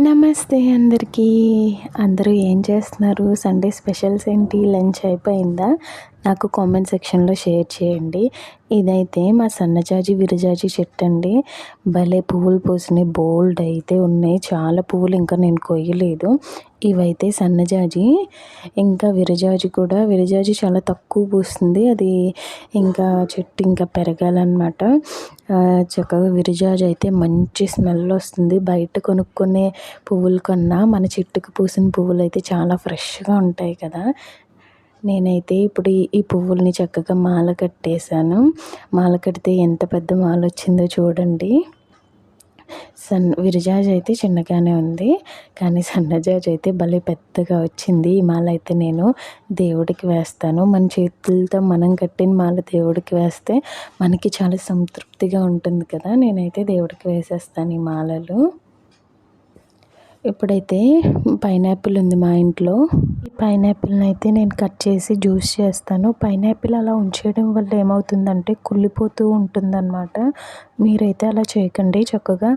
నమస్తే అందరికీ. అందరూ ఏం చేస్తున్నారు? సండే స్పెషల్స్ ఏంటి? లంచ్ అయిపోయిందా? నాకు కామెంట్ సెక్షన్లో షేర్ చేయండి. ఇదైతే మా సన్నజాజి విరజాజి చెట్టు అండి. భలే పువ్వులు పూసినాయి బోల్డ్ అయితే ఉన్నాయి. చాలా పువ్వులు ఇంకా నేను కొయ్యలేదు. ఇవైతే సన్నజాజి ఇంకా విరజాజి కూడా. విరజాజి చాలా తక్కువ పూస్తుంది. అది ఇంకా చెట్టు ఇంకా పెరగాలన్నమాట. చక్కగా విరజాజి అయితే మంచి స్మెల్ వస్తుంది. బయట కొనుక్కునే పువ్వుల కన్నా మన చెట్టుకు పూసిన పువ్వులు అయితే చాలా ఫ్రెష్గా ఉంటాయి కదా. నేనైతే ఇప్పుడు ఈ పువ్వుల్ని చక్కగా మాల కట్టేశాను. మాల కడితే ఎంత పెద్ద మాల వచ్చిందో చూడండి. సన్ విరజాజ్ అయితే చిన్నగానే ఉంది కానీ సన్నజాజ్ అయితే భలే పెద్దగా వచ్చింది. ఈ మాల అయితే నేను దేవుడికి వేస్తాను. మన చేతులతో మనం కట్టిన మాల దేవుడికి వేస్తే మనకి చాలా సంతృప్తిగా ఉంటుంది కదా. నేనైతే దేవుడికి వేసేస్తాను ఈ మాలలు. ఇప్పుడైతే పైనాపిల్ ఉంది మా ఇంట్లో ఈ పైనాపిల్ని అయితే నేను కట్ చేసి జ్యూస్ చేస్తాను. పైనాపిల్ అలా ఉంచేయడం వల్ల ఏమవుతుందంటే కుళ్ళిపోతూ ఉంటుందన్నమాట. మీరైతే అలా చేయకండి చక్కగా.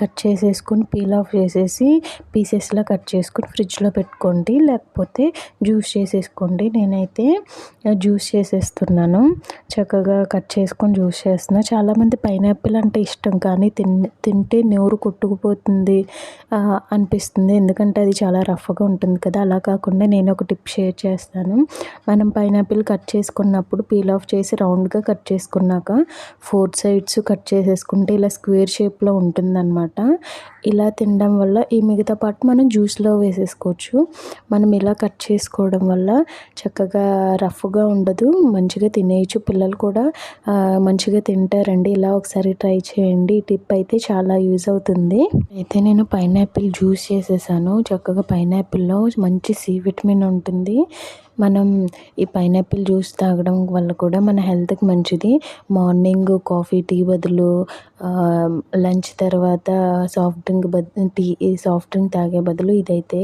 కట్ చేసేసుకొని పీల్ ఆఫ్ చేసేసి పీసెస్లా కట్ చేసుకొని ఫ్రిడ్జ్లో పెట్టుకోండి. లేకపోతే జ్యూస్ చేసేసుకోండి. నేనైతే జ్యూస్ చేసేస్తున్నాను. చక్కగా కట్ చేసుకొని జ్యూస్ చేస్తున్నాను చాలామంది పైనాపిల్ అంటే ఇష్టం కానీ తిన్ తింటే నోరు కొట్టుకుపోతుంది అనిపిస్తుంది. ఎందుకంటే అది చాలా రఫ్గా ఉంటుంది కదా. అలా కాకుండా నేను ఒక టిప్ షేర్ చేస్తాను. మనం పైనాపిల్ కట్ చేసుకున్నప్పుడు పీల్ ఆఫ్ చేసి రౌండ్గా కట్ చేసుకున్నాక ఫోర్ సైడ్స్ కట్ చేసేసుకుంటే ఇలా స్క్వేర్ షేప్లో ఉంటుందన్నమాట. ఇలా తినడం వల్ల ఈ మిగతా పార్ట్ మనం జ్యూస్లో వేసేసుకోవచ్చు. మనం ఇలా కట్ చేసుకోవడం వల్ల చక్కగా రఫ్గా ఉండదు. మంచిగా తినేయచ్చు పిల్లలు కూడా. మంచిగా తింటారండి. ఇలా ఒకసారి ట్రై చేయండి. ఈ టిప్ అయితే చాలా యూజ్ అవుతుంది. అయితే నేను పైనాపిల్ జ్యూస్ చేసేసాను. చక్కగా పైనాపిల్లో మంచి సి విటమిన్ ఉంటుంది. మనం ఈ పైనాపిల్ జ్యూస్ తాగడం వల్ల కూడా మన హెల్త్కి మంచిది. మార్నింగ్ కాఫీ టీ బదులు లంచ్ తర్వాత సాఫ్ట్ డ్రింక్ బదులు టీ సాఫ్ట్ డ్రింక్ తాగే బదులు ఇదైతే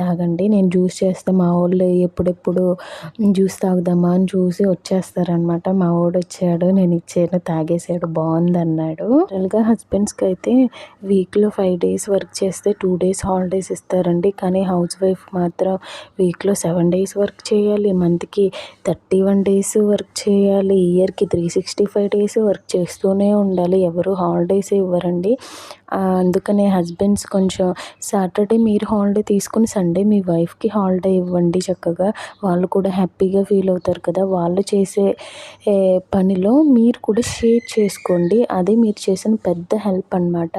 తాగండి. నేను జ్యూస్ చేస్తే మా వాళ్ళు ఎప్పుడెప్పుడు జ్యూస్ తాగుదామా అని చూసి వచ్చేస్తారనమాట మా వాడు వచ్చాడు నేను ఇచ్చాను తాగేసాడు బాగుంది అన్నాడు జనరల్గా హస్బెండ్స్కి అయితే వీక్లో ఫైవ్ డేస్ వర్క్ చేస్తే టూ డేస్ హాలిడేస్ ఇస్తారండి. కానీ హౌస్ వైఫ్ మాత్రం వీక్లో సెవెన్ డేస్ వర్క్ చేయాలి. మంత్కి థర్టీ వన్ డేస్ వర్క్ చేయాలి. ఇయర్కి three sixty five days work చేస్తూనే ఉండాలి. ఎవరు హాలిడేస్ ఇవ్వరండి. అందుకనే హస్బెండ్స్ కొంచెం సాటర్డే మీరు హాలిడే తీసుకుని సండే మీ వైఫ్కి హాలిడే ఇవ్వండి చక్కగా. వాళ్ళు కూడా హ్యాపీగా ఫీల్ అవుతారు కదా. వాళ్ళు చేసే పనిలో మీరు కూడా షేర్ చేసుకోండి. అదే మీరు చేసిన పెద్ద హెల్ప్ అనమాట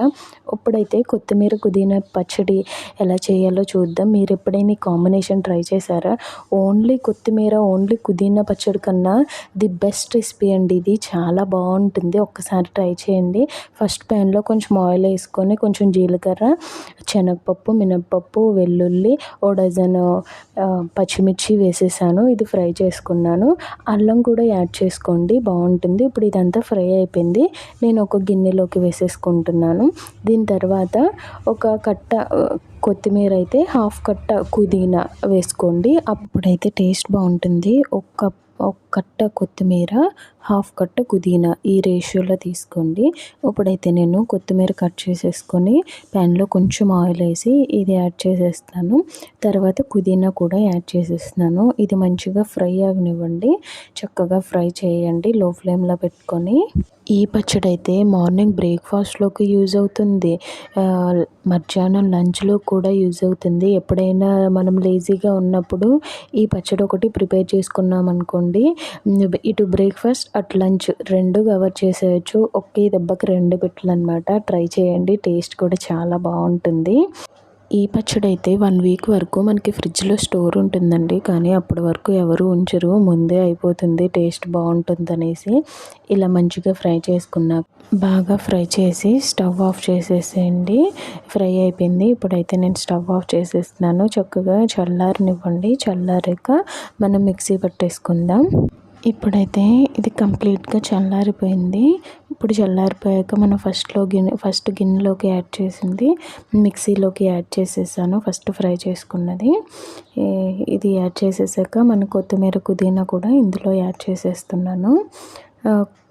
ఇప్పుడైతే కొత్తిమీర పుదీనా పచ్చడి ఎలా చేయాలో చూద్దాం. మీరు ఎప్పుడైనా కాంబినేషన్ ట్రై చేశారా? ఓన్లీ కొత్తిమీర ఓన్లీ పుదీనా పచ్చడి కన్నా ది బెస్ట్ రెసిపీ అండి ఇది. చాలా బాగుంటుంది. ఒక్కసారి ట్రై చేయండి. ఫస్ట్ ప్యాన్లో కొంచెం ఆయిల్ వేసుకొని కొంచెం జీలకర్ర శనగపప్పు మినప్పప్పు వెల్లుల్లి ఓ డజన్ పచ్చిమిర్చి వేసేసాను. ఇది ఫ్రై చేసుకున్నాను. అల్లం కూడా యాడ్ చేసుకోండి. బాగుంటుంది. ఇప్పుడు ఇదంతా ఫ్రై అయిపోయింది. నేను ఒక గిన్నెలోకి వేసేసుకుంటున్నాను. దీని తర్వాత ఒక కట్ట కొత్తిమీర అయితే హాఫ్ కట్ట పుదీనా వేసుకోండి. అప్పుడైతే టేస్ట్ బాగుంటుంది. ఒక ఒక కట్ట కొత్తిమీర హాఫ్ కట్ట పుదీనా ఈ రేషియోలో తీసుకోండి. ఇప్పుడైతే నేను కొత్తిమీర కట్ చేసేసుకొని ప్యాన్లో కొంచెం ఆయిల్ వేసి ఇది యాడ్ చేసేస్తాను తర్వాత పుదీనా కూడా యాడ్ చేసేస్తున్నాను. ఇది మంచిగా ఫ్రై అవనివ్వండి. చక్కగా ఫ్రై చేయండి లో ఫ్లేమ్లో పెట్టుకొని. ఈ పచ్చడి అయితే మార్నింగ్ బ్రేక్ఫాస్ట్లోకి యూజ్ అవుతుంది. మధ్యాహ్నం లంచ్లో కూడా యూజ్ అవుతుంది. ఎప్పుడైనా మనం లేజీగా ఉన్నప్పుడు ఈ పచ్చడి ఒకటి ప్రిపేర్ చేసుకున్నాం అనుకోండి ఇటు బ్రేక్ఫాస్ట్ అట్ లంచ్ రెండు కవర్ చేసేయచ్చు. ఒకే దెబ్బకి రెండు పెట్టలు అనమాట ట్రై చేయండి టేస్ట్ కూడా చాలా బాగుంటుంది. ఈ పచ్చడి అయితే వన్ వీక్ వరకు మనకి ఫ్రిడ్జ్లో స్టోర్ ఉంటుందండి. కానీ అప్పటి వరకు ఎవరు ఉంచరు. ముందే అయిపోతుంది టేస్ట్ బాగుంటుంది అనేసి ఇలా మంచిగా ఫ్రై చేసుకున్నా బాగా ఫ్రై చేసి స్టవ్ ఆఫ్ చేసేసేయండి. ఫ్రై అయిపోయింది. ఇప్పుడైతే నేను స్టవ్ ఆఫ్ చేసేస్తున్నాను. చక్కగా చల్లారనివ్వండి. చల్లారాక మనం మిక్సీ పట్టేసుకుందాం. ఇప్పుడైతే ఇది కంప్లీట్గా చల్లారిపోయింది. ఇప్పుడు చల్లారిపోయాక మనం ఫస్ట్లో గిన్నె ఫస్ట్ గిన్నెలోకి యాడ్ చేసింది. మిక్సీలోకి యాడ్ చేసేసాను. ఫస్ట్ ఫ్రై చేసుకున్నది. ఇది యాడ్ చేసేసాక మన కొత్తిమీర పుదీనా కూడా ఇందులో యాడ్ చేసేస్తున్నాను.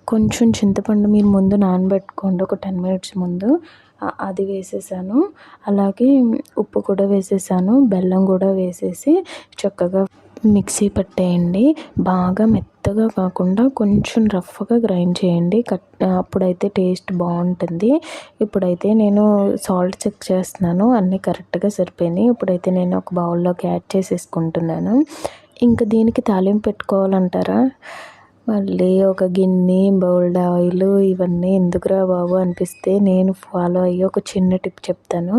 కొంచెం చింతపండు మీరు ముందు నానబెట్టుకోండి. ఒక టెన్ మినిట్స్ ముందు. అది వేసేసాను. అలాగే ఉప్పు కూడా వేసేసాను. బెల్లం కూడా వేసేసి చక్కగా మిక్సీ పట్టేయండి. బాగా మెత్తగా కాకుండా కొంచెం రఫ్గా గ్రైండ్ చేయండి. కట్ అప్పుడైతే టేస్ట్ బాగుంటుంది. ఇప్పుడైతే నేను సాల్ట్ చెక్ చేస్తున్నాను. అన్నీ కరెక్ట్గా సరిపోయినాయి. ఇప్పుడైతే నేను ఒక బౌల్లోకి యాడ్ చేసేసుకుంటున్నాను. ఇంకా దీనికి తాలింపు పెట్టుకోవాలంటారా? మళ్ళీ ఒక గిన్నె బౌల్డ్ ఆయిల్ ఇవన్నీ ఎందుకురా బాబు అనిపిస్తే నేను ఫాలో అయ్యి ఒక చిన్న టిప్ చెప్తాను.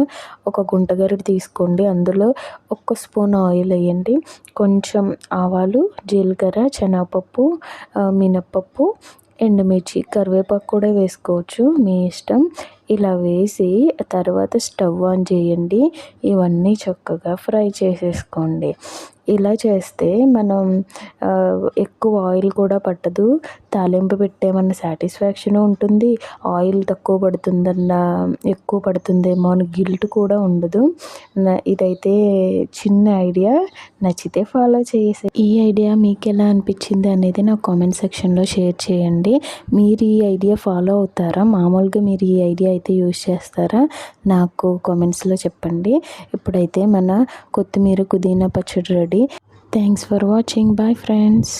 ఒక గుంటగరిటె తీసుకోండి. అందులో ఒక్క స్పూన్ ఆయిల్ వేయండి. కొంచెం ఆవాలు జీలకర్ర శనగపప్పు మినప్పప్పు ఎండుమిర్చి కరివేపాకు కూడా వేసుకోవచ్చు. మీ ఇష్టం. ఇలా వేసి తర్వాత స్టవ్ ఆన్ చేయండి. ఇవన్నీ చక్కగా ఫ్రై చేసేసుకోండి. ఇలా చేస్తే మనం ఎక్కువ ఆయిల్ కూడా పట్టదు. తాలింపు పెట్టామన్న సాటిస్ఫాక్షన్ ఉంటుంది. ఆయిల్ తక్కువ పడుతుందన్న ఎక్కువ పడుతుందేమో అని గిల్ట్ కూడా ఉండదు. ఇదైతే చిన్న ఐడియా. నచ్చితే ఫాలో చేసే ఈ ఐడియా మీకు ఎలా అనిపించింది అనేది నా కామెంట్ సెక్షన్లో షేర్ చేయండి. మీరు ఈ ఐడియా ఫాలో అవుతారా? మామూలుగా మీరు ఈ ఐడియా అయితే యూజ్ చేస్తారా? నాకు కామెంట్స్లో చెప్పండి. ఇప్పుడైతే మన కొత్తిమీర పుదీనా పచ్చడి రెడీ. ಮಾಡಿ thanks for watching bye friends